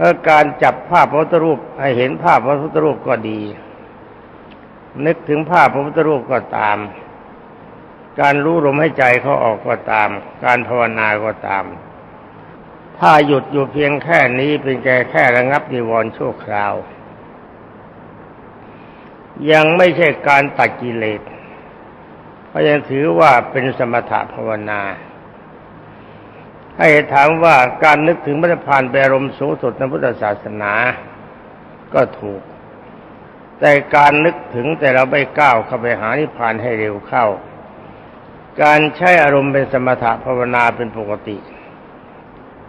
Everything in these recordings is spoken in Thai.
เพราะการจับภาพพระพุทธรูปให้เห็นภาพพระพุทธรูปก็ดี นึกถึงภาพพระพุทธรูปก็ตาม การรู้ลมให้ใจเขาออกก็ตาม การภาวนาก็ตาม ถ้าหยุดอยู่เพียงแค่นี้เป็นแค่แค่ระงับนิวรณ์ชั่วคราว ยังไม่ใช่การตัดกิเลสเพราะยังถือว่าเป็นสมถะภาวนา ให้ถามว่าการนึกถึงพระพานเป็นอารมณ์สูงสุดในพุทธศาสนาก็ถูก แต่การนึกถึงแต่เราไม่ก้าวเข้าไปหานิพพานให้เร็วเข้า การใช้อารมณ์เป็นสมถะภาวนาเป็นปกติ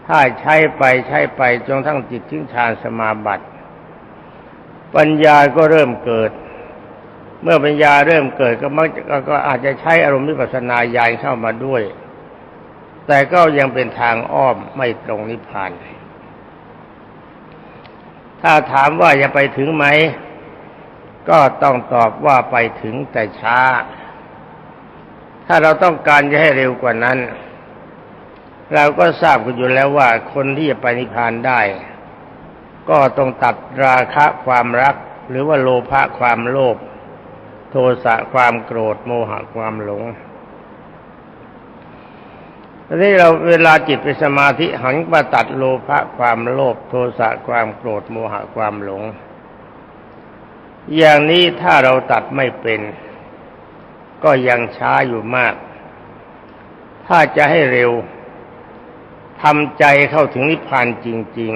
ถ้าใช้ไปใช้ไปจนทั้งจิตทิ้งฌานสมาบัติปัญญาก็เริ่มเกิด เมื่อปัญญาเริ่มเกิดก็มักก็อาจจะใช้อารมณ์วิปัสสนาญาณเข้ามาด้วย แต่ก็ยังเป็นทางอ้อมไม่ตรงนิพพาน ถ้าถามว่าจะไปถึงไหม ก็ต้องตอบว่าไปถึงแต่ช้า ถ้าเราต้องการจะให้เร็วกว่านั้น เราก็ทราบกันอยู่แล้วว่าคนที่จะไปนิพพานได้ ก็ต้องตัดราคะความรัก หรือว่าโลภะความโลภโทสะความโกรธโมหะความหลง ทีนี้เราเวลาจิตเป็นสมาธิหันมาตัดโลภะความโลภโทสะความโกรธโมหะความหลง อย่างนี้ถ้าเราตัดไม่เป็น ก็ยังช้าอยู่มาก ถ้าจะให้เร็วทำใจเข้าถึงนิพพานจริง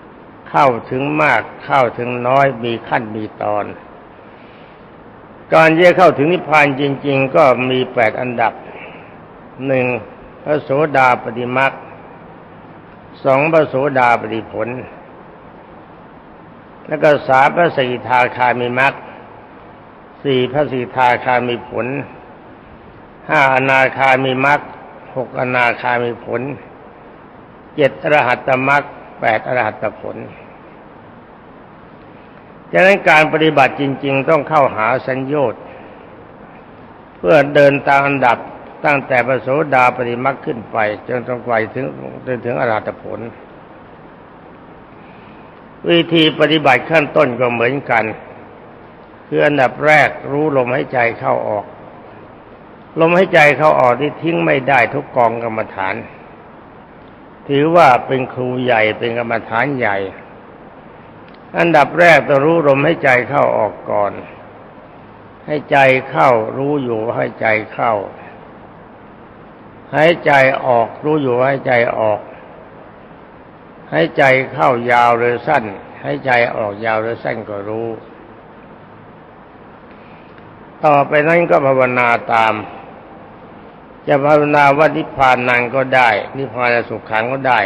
ๆ เข้าถึงมากเข้าถึงน้อยมีขั้นมีตอน การจะเข้าถึงนิพพานจริง ๆ ก็มีแปดอันดับหนึ่ง พระโสดาปฏิมักสองพระโสดาปฏิผล แล้วก็สามพระสีทาคามีมักสี่พระสีทาคามีผลห้าอนาคามีมักหกอนาคามีผลเจ็ดอรหัตมักแปดอรหัตผลดังนั้นการปฏิบัติจริง ๆ ต้องเข้าหาสัญญา์เพื่อเดินตามอันดับ ตั้งแต่พระโสดาปฏิมักขึ้นไปจนต้องไปถึงจนถึงอรหัตผล วิธีปฏิบัติขั้นต้นก็เหมือนกันคืออันดับแรกรู้ลมให้ใจเข้าออก ลมให้ใจเข้าออกที่ทิ้งไม่ได้ทุกกองกรรมฐาน ถือว่าเป็นครูใหญ่เป็นกรรมฐานใหญ่ อันดับแรกต้องรู้ลมให้ใจเข้าออกก่อน ให้ใจเข้ารู้อยู่ให้ใจเข้า หายใจออกรู้อยู่หายใจออกหายใจเข้ายาวหรือสั้นหายใจออกยาวหรือสั้นก็รู้ ต่อไปนั้นก็ภาวนาตาม จะภาวนาว่านิพพานนังก็ได้ นิพพานสุขขังก็ได้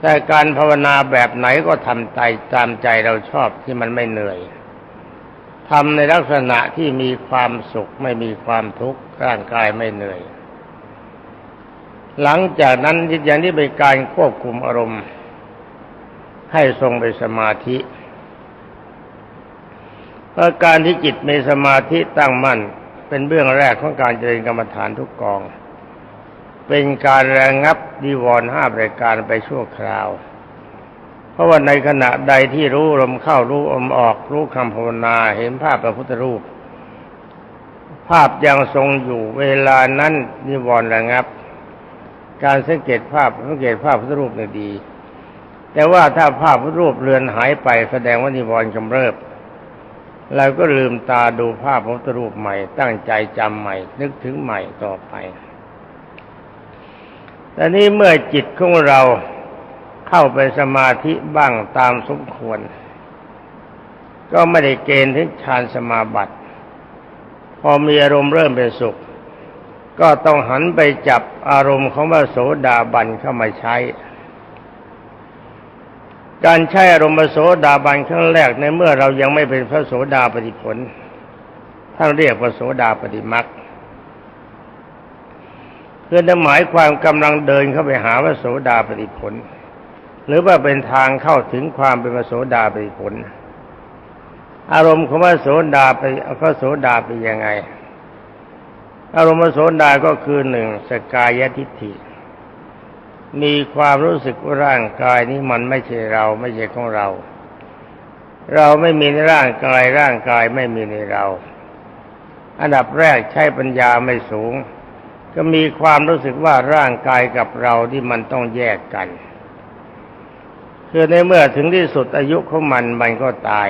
แต่การภาวนาแบบไหนก็ทำใจตามใจเราชอบที่มันไม่เหนื่อยทำในลักษณะที่มีความสุขไม่มีความทุกข์ร่างกายไม่เหนื่อย หลังจากนั้นอย่างนี้เป็นการควบคุมอารมณ์ ให้ทรงไปสมาธิเพราะการที่จิตมีสมาธิตั้งมั่น เป็นเบื้องแรกของการเจริญกรรมฐานทุกกอง เป็นการระงับดีวรห้าประการไปชั่วคราว เพราะว่าในขณะใดที่รู้ลมเข้ารู้ลมออกรู้คำภาวนาเห็นภาพพระพุทธรูป ภาพยังทรงอยู่เวลานั้นนิวรณ์ระงับ การสังเกตภาพสังเกตภาพพุทธรูปเนี่ยดี แต่ว่าถ้าภาพพุทธรูปเลือนหายไปแสดงว่านิวรณ์กำเริบเราก็ลืมตาดูภาพพุทธรูปใหม่ ตั้งใจจำใหม่ นึกถึงใหม่ต่อไปแต่นี้เมื่อจิตของเราเข้าไปสมาธิบ้างตามสมควร ก็ไม่ได้เกณฑ์ถึงฌานสมาบัติ พอมีอารมณ์เริ่มเป็นสุข ก็ต้องหันไปจับอารมณ์ของพระโสดาบันเข้ามาใช้ การใช้อารมณ์พระโสดาบันครั้งแรกในเมื่อเรายังไม่เป็นพระโสดาปฏิผลท่านเรียกพระโสดาปฏิมักเพื่อหมายความกำลังเดินเข้าไปหาพระโสดาปฏิผล หรือว่าเป็นทางเข้าถึงความเป็นพระโสดาปฏิผล อารมณ์ของพระโสดาไปพระโสดาเป็นยังไง อารมณ์โสดาก็คือหนึ่งสกายทิฏฐิ มีความรู้สึกว่าร่างกายนี้มันไม่ใช่เราไม่ใช่ของเรา เราไม่มีในร่างกายร่างกายไม่มีในเรา อันดับแรกใช้ปัญญาไม่สูง ก็มีความรู้สึกว่าร่างกายกับเราที่มันต้องแยกกัน คือในเมื่อถึงที่สุดอายุของมันมันก็ตาย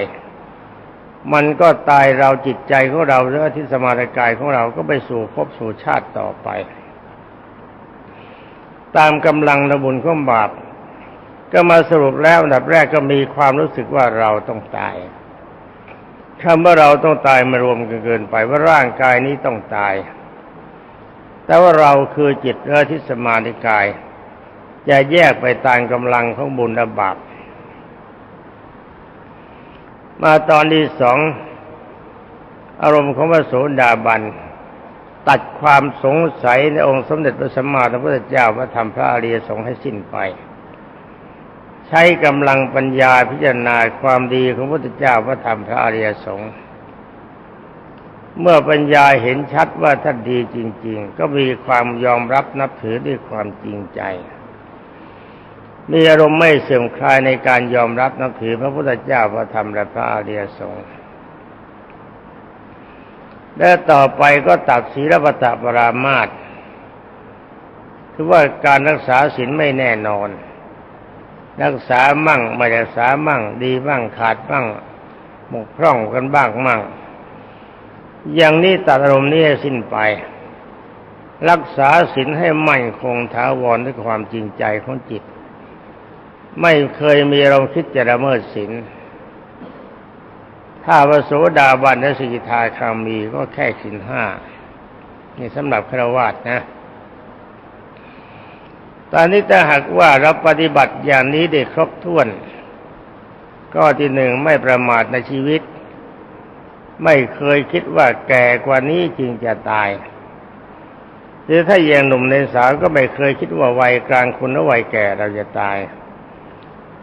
มันก็ตายเราจิตใจของเราหรือว่าที่สมาธิกายของเราก็ไปสู่ภพสู่ชาติต่อไป ตามกำลังระบุญของบาป ก็มาสรุปแล้วอันดับแรกก็มีความรู้สึกว่าเราต้องตายคำว่าเราต้องตายมารวมกันเกินไปว่าร่างกายนี้ต้องตาย แต่ว่าเราคือจิตเรือที่สมาธิกาย จะแยกไปตามกำลังของบุญและบาป มาตอนที่สองอารมณ์ของพระโสดาบัน ตัดความสงสัยในองค์สมเด็จพระสัมมาสัมพุทธเจ้าพระธรรมพระอริยสงฆ์ให้สิ้นไป ใช้กำลังปัญญาพิจารณาความดีของพระพุทธเจ้าพระธรรมพระอริยสงฆ์เมื่อปัญญาเห็นชัดว่าท่านดีจริง ๆ ก็มีความยอมรับนับถือด้วยความจริงใจ มีอารมณ์ไม่เสื่อมคลายในการยอมรับนับถือพระพุทธเจ้าพระธรรมและพระอริยสงฆ์และต่อไปก็ตัดศีลปตะปรามาตคือว่าการรักษาศีลไม่แน่นอน รักษามั่งไม่รักษามั่ง ดีมั่งขาดมั่งหมกพร่องกันบ้างมั่ง อย่างนี้ตัดอารมณ์นี้สิ้นไป รักษาศีลให้มั่นคงถาวรด้วยความจริงใจของจิต ไม่เคยมีเราคิดจะละเมิดศีลถ้าพระโสดาบันและสิกขาคามีก็แค่สินห้านี่สำหรับฆราวาสนะ ตอนนี้ถ้าหากว่าเราปฏิบัติอย่างนี้ได้ครบถ้วน ก็ที่หนึ่งไม่ประมาทในชีวิต ไม่เคยคิดว่าแก่กว่านี้จริงจะตายหรือถ้ายังหนุ่มในสาวก็ไม่เคยคิดว่าวัยกลางคนหรือวัยแก่เราจะตาย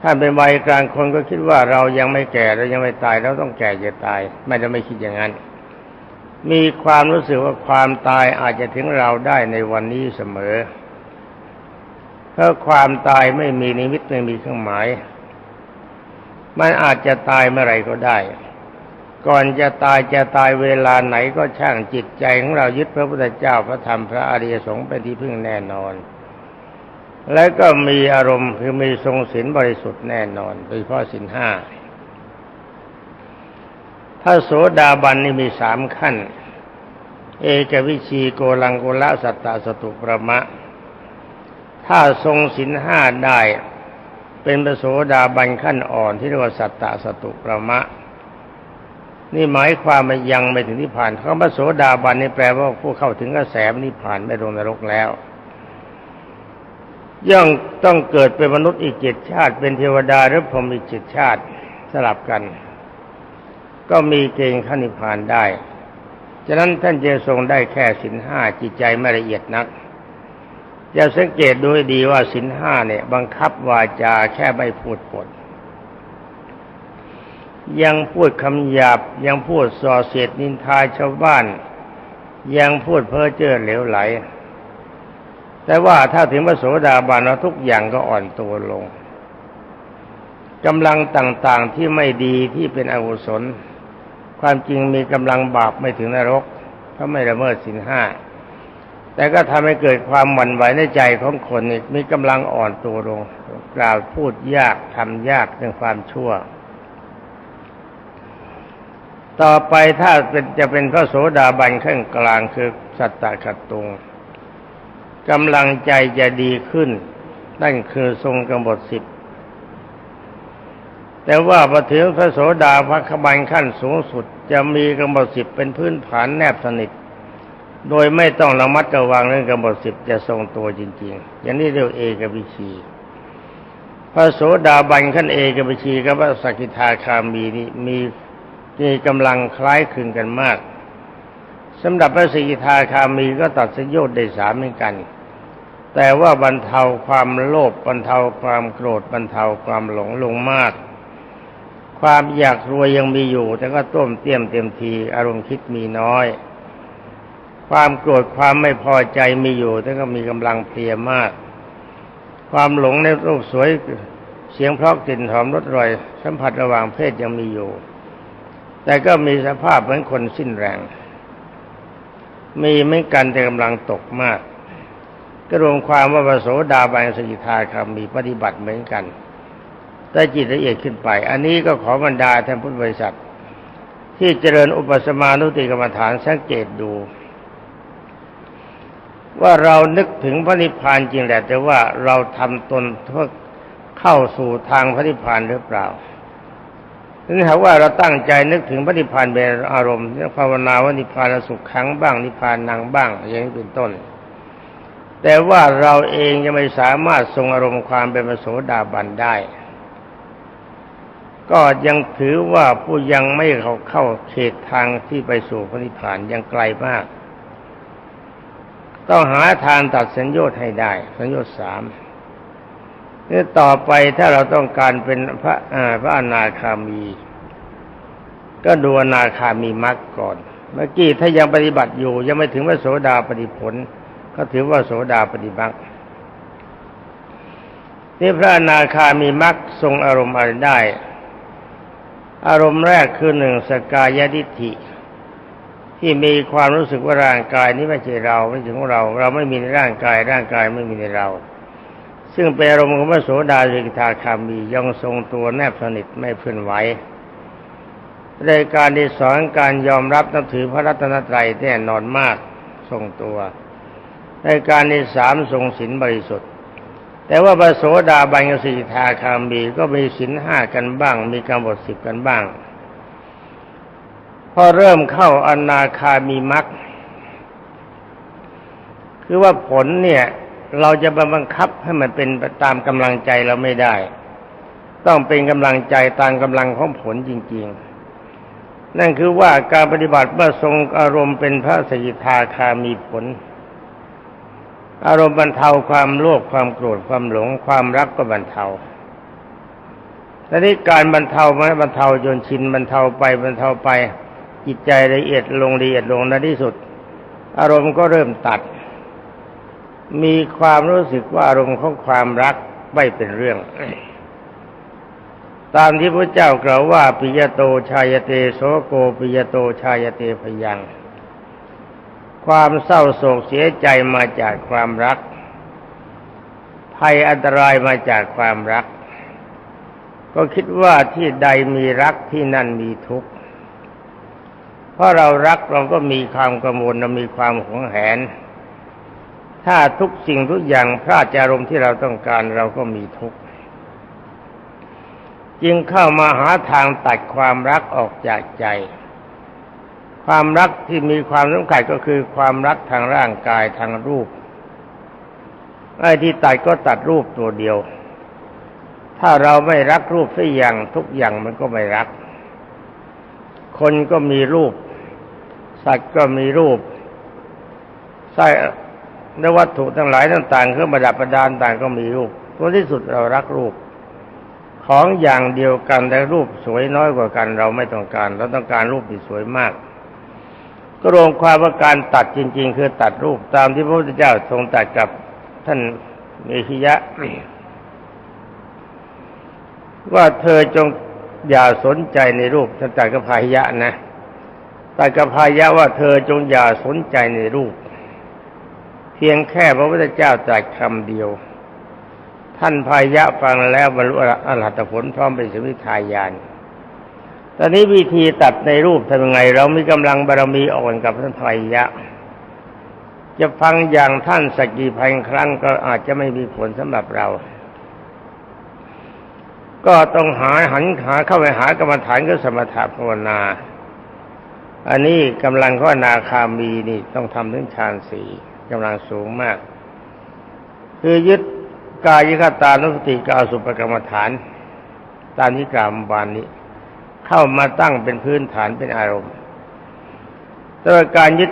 ถ้าเป็นวัยกลางคนก็คิดว่าเรายังไม่แก่เรายังไม่ตายเราต้องแก่จะตาย ไม่ได้ไม่คิดอย่างนั้น มีความรู้สึกว่าความตายอาจจะถึงเราได้ในวันนี้เสมอ เพราะความตายไม่มีนิมิตไม่มีเครื่องหมาย มันอาจจะตายเมื่อไรก็ได้ ก่อนจะตายจะตายเวลาไหนก็ช่างจิตใจของเรายึดพระพุทธเจ้าพระธรรมพระอริยสงฆ์เป็นที่พึ่งแน่นอน และก็มีอารมณ์คือมีทรงศีลบริสุทธิ์แน่นอน โดยเฉพาะศีลห้าถ้าโสดาบันนี่มีสามขั้น เอกวิชีโกลังโกละสัตตสตุประมะ ถ้าทรงศีลห้าได้ เป็นพระโสดาบันขั้นอ่อนที่เรียกว่าสัตตสตุประมะ นี่หมายความว่ายังไม่ถึงนิพพานคำว่าโสดาบันนี่แปลว่าผู้เข้าถึงกระแสนิพพานไม่ลงนรกแล้ว ย่อมต้องเกิดเป็นมนุษย์อีกเจ็ดชาติ เป็นเทวดาหรือพรหมอีกเจ็ดชาติสลับกัน ก็มีเกณฑ์ขั้นิพานได้ ฉะนั้นท่านจะทรงได้แค่สินห้าจิตใจไม่ละเอียดนักจะสังเกตดูดีว่าสินห้าเนี่ย บังคับวาจาแค่ไม่พูดปด ยังพูดคำหยาบ ยังพูดส่อเสียดนินทาชาวบ้าน ยังพูดเพ้อเจ้อเหลวไหล แต่ว่าถ้าถึงพระโสดาบันแล้วทุกอย่างก็อ่อนตัวลงกำลังต่างๆที่ไม่ดีที่เป็นอกุศล ความจริงมีกำลังบาปไม่ถึงนรกเพราะไม่ละเมิดสินห้าแต่ก็ทำให้เกิดความหวั่นไหวในใจของคนอีกมีกำลังอ่อนตัวลง กล่าวพูดยากทำยากเรื่องความชั่ว ต่อไปถ้าเป็นจะเป็นพระโสดาบันขั้นกลางคือสัตตะขัดตุง กำลังใจจะดีขึ้น นั่นคือทรงกำหนดสิบแต่ว่าพอถึงพระโสดาพระขบันขั้นสูงสุดจะมีกำหนดสิบเป็นพื้นฐานแนบสนิท โดยไม่ต้องระมัดระวังเรื่องกำหนดสิบจะทรงตัวจริง ๆ อย่างนี้เรียกเอกวิชีพระโสดาบันขั้นเอกวิชีกับพระสกิทาคามีนี้มีมีกำลังคล้ายคลึงกันมาก สำหรับพระสกิทาคามีก็ตัดสยดได้สามเหมือนกัน แต่ว่าบรรเทาความโลภบรรเทาความโกรธบรรเทาความหลงลงมาก ความอยากรวยยังมีอยู่ แต่ก็ต้มเตี้ยมเต็มที อารมณ์คิดมีน้อย ความโกรธความไม่พอใจมีอยู่แต่ก็มีกำลังเพลียมากคความหลงในรูปสวยเสียงเพราะกลิ่นหอมรสอร่อย สัมผัสระหว่างเพศยังมีอยู่ แต่ก็มีสภาพเหมือนคนสิ้นแรง มีไม่กันแต่กำลังตกมาก ก็รวมความว่าพระโสดาบันสกิทาคามีปฏิบัติเหมือนกันแต่จิตละเอียดขึ้นไป อันนี้ก็ขอบรรดาท่านพุทธบริษัท ที่เจริญอุปสมานุติกรรมฐานสังเกตดู ว่าเรานึกถึงพระนิพพานจริงแหละแต่ว่าเราทำตนเพื่อเข้าสู่ทางพระนิพพานหรือเปล่า ถึงหากว่าเราตั้งใจนึกถึงพระนิพพานเป็นอารมณ์ภาวนาว่านิพพานสุขขังบ้างนิพพานนางบ้างอย่างนี้เป็นต้น แต่ว่าเราเองยังไม่สามารถทรงอารมณ์ความเป็นพระโสดาบันได้ ก็ยังถือว่าผู้ยังไม่เข้าเข้าเขตทางที่ไปสู่พระนิพพานยังไกลมาก ต้องหาทางตัดสัญญาให้ได้ สัญญาสาม นี่ต่อไปถ้าเราต้องการเป็นพระพระอนาคามี ก็ดูอนาคามีมรรคก่อน เมื่อกี้ถ้ายังปฏิบัติอยู่ ยังไม่ถึงพระโสดาปฏิผล ก็ถือว่าโสดาปฏิบัตินี่พระอนาคามีมรรคทรงอารมณ์อะไรได้ อารมณ์แรกคือหนึ่งสกายดิฐิที่มีความรู้สึกว่าร่างกายนี้ไม่ใช่เราไม่ใช่ของเรา เราไม่มีในร่างกายร่างกายไม่มีในเรา ซึ่งเป็นอารมณ์ของพระโสดาสิกทาคามีย่องทรงตัวแนบสนิทไม่เพื่อนไหวในการที่สอนการยอมรับนับถือพระรัตนตรัยแน่นอนมากทรงตัวในการที่สามทรงศีลบริสุทธิ์ แต่ว่าพระโสดาบันสิกทาคามีก็มีศีลห้ากันบ้าง มีกำหนดสิบกันบ้าง พอเริ่มเข้าอนาคามีมรรคคือว่าผลเนี่ย เราจะบังคับให้มันเป็นตามกำลังใจเราไม่ได้ ต้องเป็นกำลังใจตามกำลังของผลจริง ๆ นั่นคือว่าการปฏิบัติเมื่อทรงอารมณ์เป็นพระสกิทาคามีผล อารมณ์บรรเทาความโลภความโกรธความหลง ความรักก็บรรเทาและนี้การบรรเทามันบรรเทาจนชินบรรเทาไปบรรเทาไปจิตใจละเอียดลงละเอียดลงในที่สุด อารมณ์ก็เริ่มตัด มีความรู้สึกว่าอารมณ์ของความรักไม่เป็นเรื่อง ตามที่พระเจ้ากล่าวว่าปิยโตชายเตโสโกปิยโตชายเตพยัง ความเศร้าโศกเสียใจมาจากความรัก ภัยอันตรายมาจากความรัก ก็คิดว่าที่ใดมีรักที่นั่นมีทุกข์เพราะเรารักเราก็มีความกังวลเรามีความหวงแหน ถ้าทุกสิ่งทุกอย่างพลาดจากอารมณ์ที่เราต้องการเราก็มีทุกข์จึงเข้ามาหาทางตัดความรักออกจากใจ ความรักที่มีความสำคัญก็คือความรักทางร่างกายทางรูปไอ้ที่ตัดก็ตัดรูปตัวเดียว ถ้าเราไม่รักรูปสักอย่างทุกอย่างมันก็ไม่รัก คนก็มีรูป สัตว์ก็มีรูปใส่ และวัตถุทั้งหลายต่างๆเครื่องประดับประดานต่างก็มีรูปตัวที่สุดเรารักรูป ของอย่างเดียวกันแต่รูปสวยน้อยกว่ากัน เราไม่ต้องการ เราต้องการรูปที่สวยมาก ก็รวมความว่าการตัดจริง ๆ คือตัดรูปตามที่พระพุทธเจ้าทรงตัดกับท่านเมขิยะ ว่าเธอจงอย่าสนใจในรูปท่านตัดกับพายะนะตัดกับพายะว่าเธอจงอย่าสนใจในรูป เพียงแค่พระพุทธเจ้าตรัสคำเดียว ท่านพายะฟังแล้วบรรลุอรหัตผลพร้อมเป็นสมิทายาน ตอนนี้วิธีตัดในรูปทำยังไง เรามีกำลังบารมีอ่อนกับท่านพายะ จะฟังอย่างท่านสักกี่พันครั้งก็อาจจะไม่มีผลสำหรับเราก็ต้องหาหันหาเข้าไปหากรรมฐานก็สมถะภาวนา อันนี้กำลังข้อนาคามีนี่ต้องทำถึงฌานสี่ กำลังสูงมาก คือยึดกายคตานุสติกาสุปกรรมฐาน ตามที่กล่าวบานนี้ เข้ามาตั้งเป็นพื้นฐานเป็นอารมณ์แต่การยึด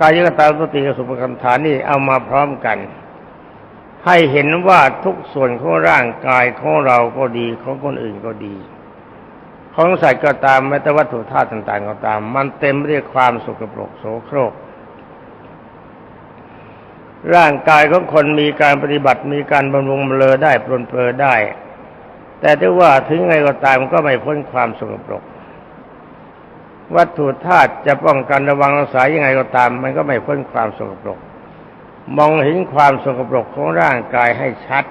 กายคตานุสติกาสุปกรรมฐานนี่เอามาพร้อมกัน ให้เห็นว่าทุกส่วนของร่างกายของเราก็ดีของคนอื่นก็ดี ของสัตว์ก็ตามแม้แต่วัตถุธาตุต่าง ๆ ก็ตาม มันเต็มไปด้วยความสกปรกโสโครก ร่างกายของคนมีการปฏิบัติมีการบำรุงบำเรอได้ปรนเปรอได้ แต่ถ้าว่าถึงไงก็ตามก็ไม่พ้นความสกปรก วัตถุธาตุจะป้องกันระวังรักษายังไงก็ตาม มันก็ไม่พ้นความสกปรก มองเห็นความสกปรกของร่างกายให้ชัด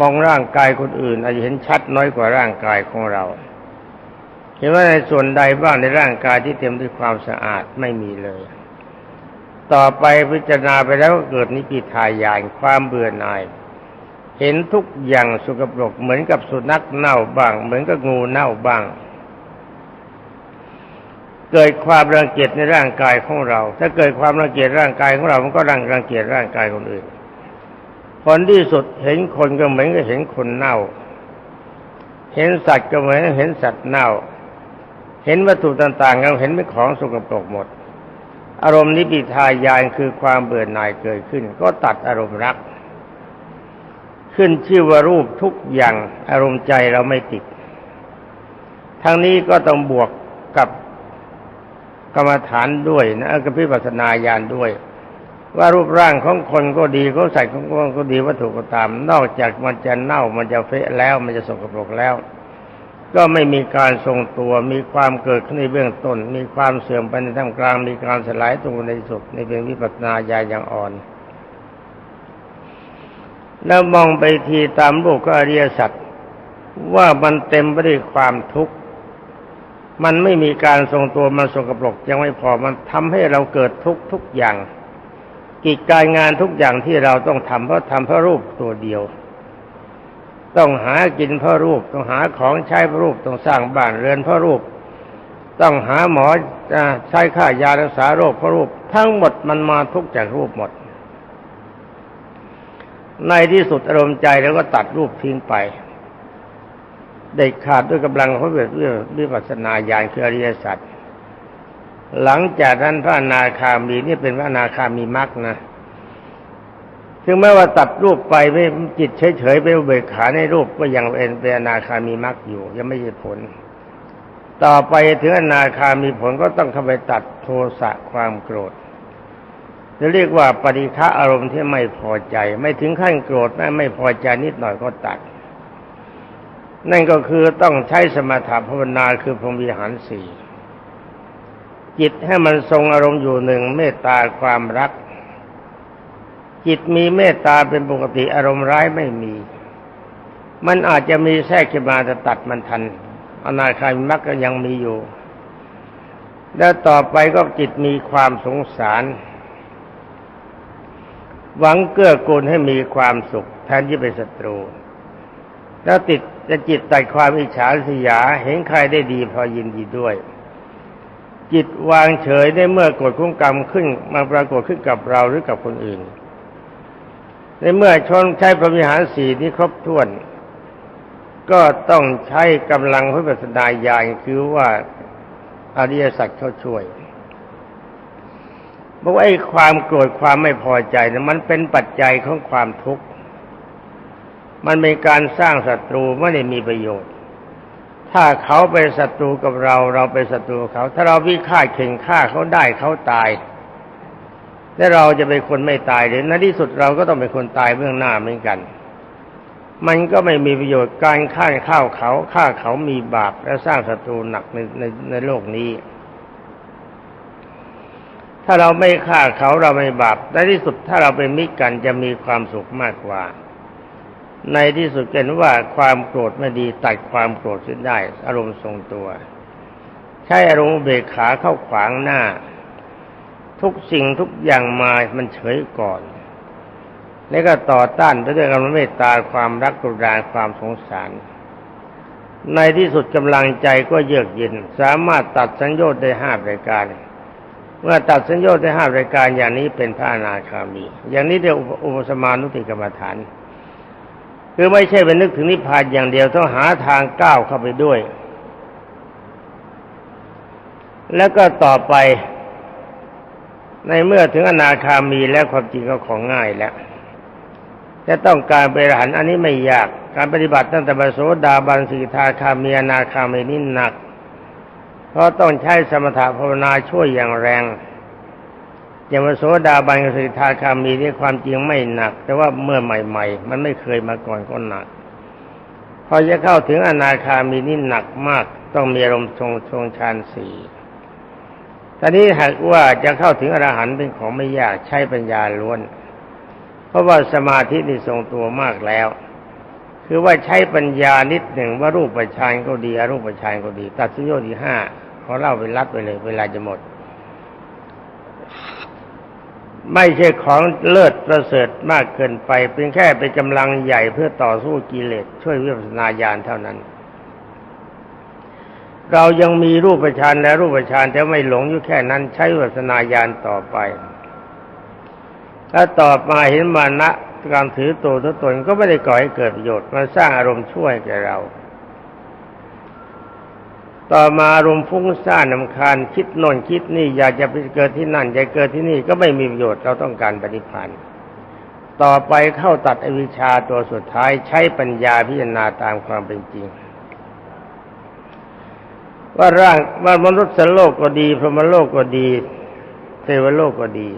มองร่างกายคนอื่น อาจจะเห็นชัดน้อยกว่าร่างกายของเรา เห็นว่าในส่วนใดบ้างในร่างกายที่เต็มด้วยความสะอาดไม่มีเลย ต่อไปพิจารณาไปแล้วก็เกิดนิพิทายานความเบื่อหน่าย เห็นทุกอย่างสกปรกเหมือนกับสุนัขเน่าบ้าง เหมือนกับงูเน่าบ้าง เกิดความรังเกียจในร่างกายของเรา ถ้าเกิดความรังเกียจร่างกายของเรา มันก็รังรังเกียจร่างกายคนอื่นผลที่สุดเห็นคนก็เหมือนกับเห็นคนเน่า เห็นสัตว์ก็เหมือนเห็นสัตว์เน่า เห็นวัตถุต่างๆก็เห็นเป็นของสกปรกหมด อารมณ์นิพิทายานคือความเบื่อหน่ายเกิดขึ้น ก็ตัดอารมณ์รัก ขึ้นชื่อว่ารูปทุกอย่างอารมณ์ใจเราไม่ติด ทั้งนี้ก็ต้องบวกกับกรรมฐานด้วยนะกับพิปัสสนาญาณด้วย ว่ารูปร่างของคนก็ดีเขาใส่ของคนก็ดีวัตถุก็ตาม นอกจากมันจะเน่ามันจะเฟะแล้วมันจะสกปรกแล้ว ก็ไม่มีการทรงตัวมีความเกิดขึ้นในเบื้องต้น มีความเสื่อมไปในท่ามกลาง มีการสลายตัวในสุดในเป็นวิปัสนาญาอย่างอ่อน แล้วมองไปทีตามโลกก็อริยสัจว่ามันเต็มไปด้วยความทุกข์ มันไม่มีการทรงตัวมันสกปรกยังไม่พอมันทำให้เราเกิดทุกทุกอย่าง กิจการงานทุกอย่างที่เราต้องทำเพราะทำเพราะรูปตัวเดียว ต้องหากินพระรูป ต้องหาของใช้พระรูป ต้องสร้างบ้านเรือนพระรูป ต้องหาหมอใช้ค่ายารักษาโรคพระรูป ทั้งหมดมันมาทุกจากรูปหมด ในที่สุดอารมณ์ใจแล้วก็ตัดรูปทิ้งไปได้ขาดด้วยกำลังของเรื่องวิปัสสนาญาณคืออริยสัจหลังจากนั้นพระอนาคามีนี่เป็นพระอนาคามีมรรคนะ ถึงแม้ว่าตัดรูปไปไม่จิตเฉยๆไปเบิกขาในรูปก็ยังเป็นเป็นอนาคามีมรรคอยู่ ยังไม่ใช่ผล ต่อไปถึงอนาคามีผลก็ต้องเข้าไปตัดโทสะความโกรธจะเรียกว่าปฏิฆะอารมณ์ที่ไม่พอใจ ไม่ถึงขั้นโกรธไม่ไม่พอใจนิดหน่อยก็ตัด นั่นก็คือต้องใช้สมถะภาวนาคือพรหมวิหารสี่จิตให้มันทรงอารมณ์อยู่หนึ่งเมตตาความรัก จิตมีเมตตาเป็นปกติอารมณ์ร้ายไม่มี มันอาจจะมีแทรกขึ้นมาแต่ตัดมันทันอนาคามีมรรคก็ยังมีอยู่ แล้วต่อไปก็จิตมีความสงสาร หวังเกื้อกูลให้มีความสุข แทนที่เป็นศัตรูแล้วติดจะจิตตัดความอิจฉาริษยาเห็นใครได้ดีพอยินดีด้วย จิตวางเฉยได้เมื่อกฎคุ้มกรรมขึ้นมาปรากฏขึ้นกับเราหรือกับคนอื่น ในเมื่อชนใช้พระวิหารสีนี้ครบถ้วน ก็ต้องใช้กำลังพระปัสนาญาณคือว่าอริยสัจเขาช่วยบอกว่าไอ้ความโกรธความไม่พอใจนะมันเป็นปัจจัยของความทุกข์ มันเป็นการสร้างศัตรูไม่ได้มีประโยชน์ ถ้าเขาเป็นศัตรูกับเรา เราเป็นศัตรูกับเขา ถ้าเราวิฆาตเข่งฆ่าเขาได้เขาตาย และเราจะเป็นคนไม่ตายหรือในที่สุดเราก็ต้องเป็นคนตายเบื้องหน้าเหมือนกัน มันก็ไม่มีประโยชน์การฆ่าข้าวเขาฆ่าเขามีบาปและสร้างศัตรูหนักในในในโลกนี้ ถ้าเราไม่ฆ่าเขาเราไม่บาปในที่สุดถ้าเราเป็นมิตรกันจะมีความสุขมากกว่า ในที่สุดเห็นว่าความโกรธไม่ดีตัดความโกรธเสียได้ อารมณ์ทรงตัว ใช้อารมณ์เบกขาเข้าขวางหน้า ทุกสิ่งทุกอย่างมามันเฉยก่อน แล้วก็ต่อต้านไปด้วยกำลังเมตตาความรักกรุณาความสงสาร ในที่สุดกำลังใจก็เยือกเย็น สามารถตัดสัญญาได้ห้ารายการ เมื่อตัดสัญญาได้ห้ารายการอย่างนี้เป็นพระอนาคามี อย่างนี้เรียกอุปสมานุติกรรมฐาน คือไม่ใช่เป็นนึกถึงนิพพานอย่างเดียวต้องหาทางก้าวเข้าไปด้วยแล้วก็ต่อไป ในเมื่อถึงอนาคามีแล้วความจริงก็ของง่ายแล้วจะต้องการไปรหันอันนี้ไม่ยาก การปฏิบัติตั้งแต่บโสดาบันสีทาคามีอนาคามีนี่หนัก เพราะต้องใช้สมถะภาวนาช่วยอย่างแรง อย่างว่าโสดาบันสกิทาคามีนี่ความจริงไม่หนัก แต่ว่าเมื่อใหม่ ๆ มันไม่เคยมาก่อนก็หนัก พอจะเข้าถึงอนาคามีนี่หนักมาก ต้องมีอารมณ์ทรงทรงฌานสี่ ตอนนี้หากว่าจะเข้าถึงอรหันต์เป็นของไม่ยากใช้ปัญญาล้วน เพราะว่าสมาธินี่ทรงตัวมากแล้ว คือว่าใช้ปัญญานิดหนึ่งว่ารูปฌานก็ดีอรูปฌานก็ดี ตัดสิโยที่ห้าขอเล่าไปรัดไปเลย เวลาจะหมด ไม่ใช่ของเลิศประเสริฐมากเกินไป เพียงแค่เป็นกำลังใหญ่เพื่อต่อสู้กิเลสช่วยวิปัสสนาญาณเท่านั้น เรายังมีรูปฌานและรูปฌานแต่ไม่หลงอยู่แค่นั้นใช้วัสสนาญาณต่อไป ถ้าต่อมาเห็นมานะการถือตัวตัวตนก็ไม่ได้ก่อให้เกิดประโยชน์มันสร้างอารมณ์ช่วยแก่เรา ต่อมาอารมณ์ฟุ้งซ่านนำคาญคิดโน่นคิดนี่อยากจะไปเกิดที่นั่นอยากเกิดที่นี่ก็ไม่มีประโยชน์เราต้องการปฏิพันธ์ต่อไปเข้าตัดอวิชชาตัวสุดท้ายใช้ปัญญาพิจารณาตามความเป็นจริง ว่าร่างว่ามนุษย์โลกก็ดีพรหมโลกก็ดี เทวโลกก็ดี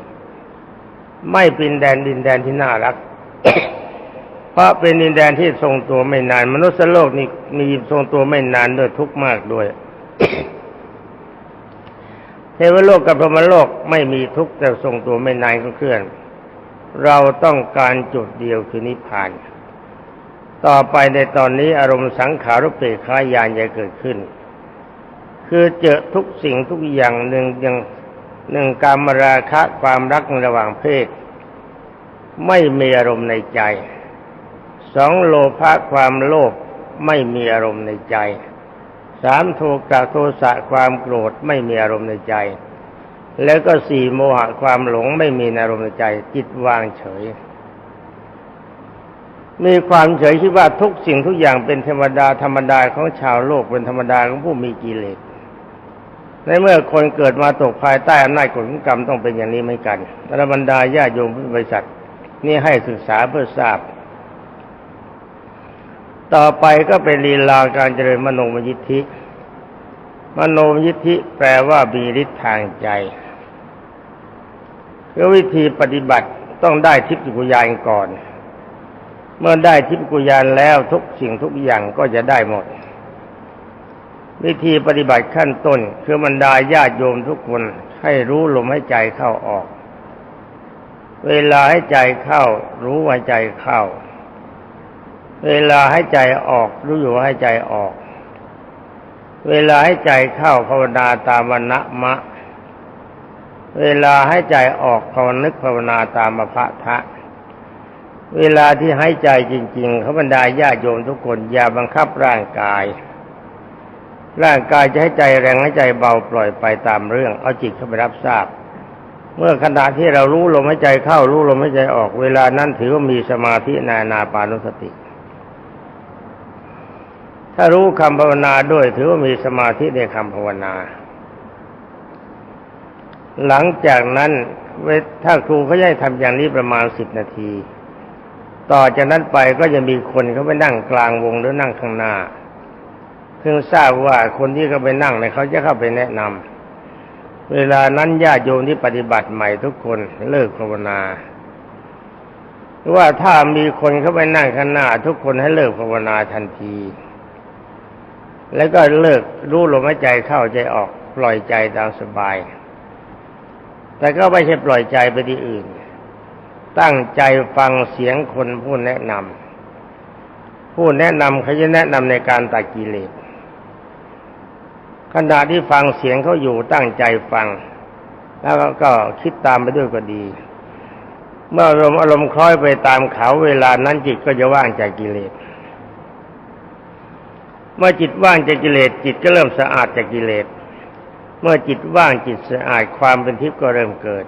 ไม่เป็นแดนดินแดนที่น่ารัก เพราะเป็นดินแดนที่ทรงตัวไม่นาน มนุษย์โลกนี่มีทรงตัวไม่นานด้วยทุกข์มากด้วย เทวโลกกับพรหมโลกไม่มีทุกข์แต่ทรงตัวไม่นานก็เคลื่อน เราต้องการจุดเดียวคือนิพพานต่อไปในตอนนี้อารมณ์สังขารุเปกขายานจะเกิดขึ้น คือเจอทุกสิ่งทุกอย่างหนึ่งอย่างหนึ่งการมราคะความรักระหว่างเพศ ไม่มีอารมณ์ในใจสองโลภะความโลภไม่มีอารมณ์ในใจสามโทกะโทสะความโกรธไม่มีอารมณ์ในใจ แล้วก็สี่โมหะความหลงไม่มีอารมณ์ในใจ จิตวางเฉย มีความเฉยคิดว่าทุกสิ่งทุกอย่างเป็นธรรมดาธรรมดาของชาวโลกเป็นธรรมดาของผู้มีกิเลส ในเมื่อคนเกิดมาตกภายใต้อำนาจกฎของกรรมต้องเป็นอย่างนี้เหมือนกันแต่บรรดาญาโยมผู้บริษัทนี่ให้ศึกษาเพื่อทราบ ต่อไปก็เป็นลีลาการเจริญมโนมยิทธิ มโนมยิทธิแปลว่ามีฤทธิ์ทางใจคือวิธีปฏิบัติต้องได้ทิพยกุญาณก่อน เมื่อได้ทิพยกุญาณแล้วทุกสิ่งทุกอย่างก็จะได้หมด วิธีปฏิบัติขั้นต้น คือบรรดาญาติโยมทุกคนให้รู้ลมให้ใจเข้าออก เวลาให้ใจเข้า รู้ว่าใจเข้า เวลาให้ใจออก รู้อยู่ให้ใจออก เวลาให้ใจเข้าภาวนาตามวันณะมะ เวลาให้ใจออกภาวนึกภาวนาตามมภะทะเวลาที่ให้ใจจริง ๆเขาบรรดาญาโยมทุกคนอย่าบังคับร่างกาย ร่างกายจะให้ใจแรงให้ใจเบาปล่อยไปตามเรื่อง เอาจิตเข้าไปรับทราบ เมื่อขณะที่เรารู้ลมหายใจเข้ารู้ลมหายใจออก เวลานั้นถือว่ามีสมาธิในานาปานุสติ ถ้ารู้คำภาวนาด้วย ถือว่ามีสมาธิในคำภาวนา หลังจากนั้นเวถ้าครูเขาให้ทำอย่างนี้ประมาณสิบนาที ต่อจากนั้นไปก็จะมีคนเขาไปนั่งกลางวงหรือนั่งข้างหน้า เพิ่งทราบว่าคนที่เขาไปนั่งเนี่ยเขาจะเข้าไปแนะนำเวลานั้นญาติโยมที่ปฏิบัติใหม่ทุกคนเลิกภาวนาหรือว่าถ้ามีคนเข้าไปนั่งข้างหน้า ทุกคนให้เลิกภาวนาทันที แล้วก็เลิกรู้ลมหายใจเข้าใจออกปล่อยใจตามสบาย แต่ก็ไม่ใช่ปล่อยใจไปที่อื่น ตั้งใจฟังเสียงคนผู้แนะนำผู้แนะนำเขาจะแนะนำในการตัดกิเลส ขณะที่ฟังเสียงเขาอยู่ตั้งใจฟัง แล้วก็คิดตามไปด้วยก็ดี เมื่ออารมณ์อารมณ์คล้อยไปตามเขาเวลานั้นจิตก็จะว่างจากกิเลส เมื่อจิตว่างจากกิเลสจิตก็เริ่มสะอาดจากกิเลส เมื่อจิตว่างจิตสะอาดความเป็นทิพย์ก็เริ่มเกิด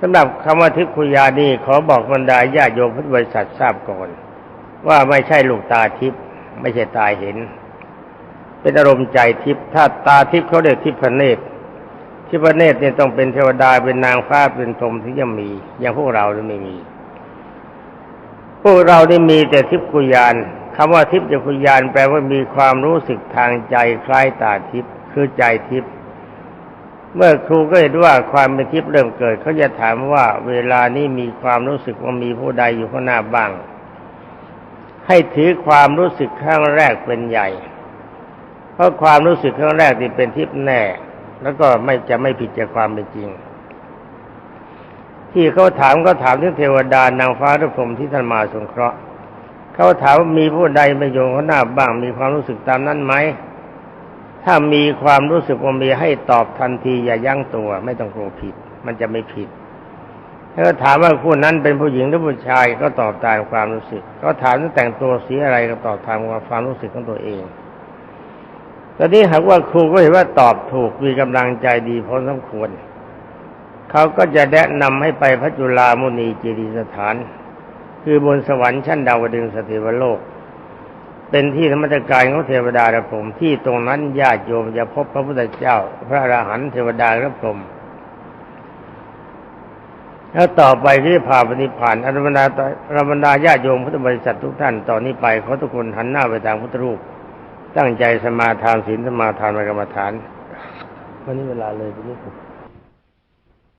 สำหรับคำว่าทิพย์คุยานี่ขอบอกบรรดาญาโยมพุทธบริษัททราบก่อน ว่าไม่ใช่ลูกตาทิพย์ไม่ใช่ตาเห็น เป็นอารมณ์ใจทิพย์ถ้าตาทิพย์เขาเรียกทิพเนตรทิพเนตรเนี่ยต้องเป็นเทวดาเป็นนางฟ้าเป็นพรหมถึงจะมี อย่างพวกเราเนี่ยไม่มี พวกเราได้มีแต่ทิพกุยานคำว่าทิพยกุยานแปลว่ามีความรู้สึกทางใจคล้ายตาทิพย์คือใจทิพย์เมื่อครูก็เห็นว่าความเป็นทิพย์เริ่มเกิดเขาจะถามว่าเวลานี้มีความรู้สึกว่ามีผู้ใดอยู่ข้างหน้าบ้าง ให้ถือความรู้สึกครั้งแรกเป็นใหญ่ เพราะความรู้สึกครั้งแรกที่เป็นทิพย์แน่ แล้วก็ไม่จะไม่ผิดจากความเป็นจริง ที่เขาถามก็ถามถึงเทวดานางฟ้าหรือพรหมที่ท่านมาสงเคราะห์เขาถามว่ามีผู้ใดมาอยู่ข้างหน้าบ้างมีความรู้สึกตามนั้นไหมถ้ามีความรู้สึกว่ามีให้ตอบทันทีอย่ายั้งตัว ไม่ต้องกลัวผิด มันจะไม่ผิดถ้าเขาถามว่าผู้นั้นเป็นผู้หญิงหรือผู้ชายก็ตอบตามความรู้สึกเขาถามว่าแต่งตัวสีอะไรก็ตอบตามความรู้สึกของตัวเอง ตอนนี้หากว่าครูก็เห็นว่าตอบถูกมีกำลังใจดีพอสมควร เขาก็จะแนะนำให้ไปพระจุลามุนีเจดีย์สถาน คือบนสวรรค์ชั้นดาวดึงส์สถิวโลก เป็นที่ธรรมจักรของเทวดาและพรหมที่ตรงนั้นญาติโยมจะพบพระพุทธเจ้า พระอรหันต์เทวดาและพรหมแล้วต่อไปที่พาปฏิพานอรมนาอรมนาญาติโยมพุทธบริษัททุกท่านตอนนี้ไปเขอทุกคนหันหน้าไปทางพุทธรูป ตั้งใจสมาทานศีลสมาทานกรรมฐานวันนี้เวลาเลยไปนิดหนึ่ง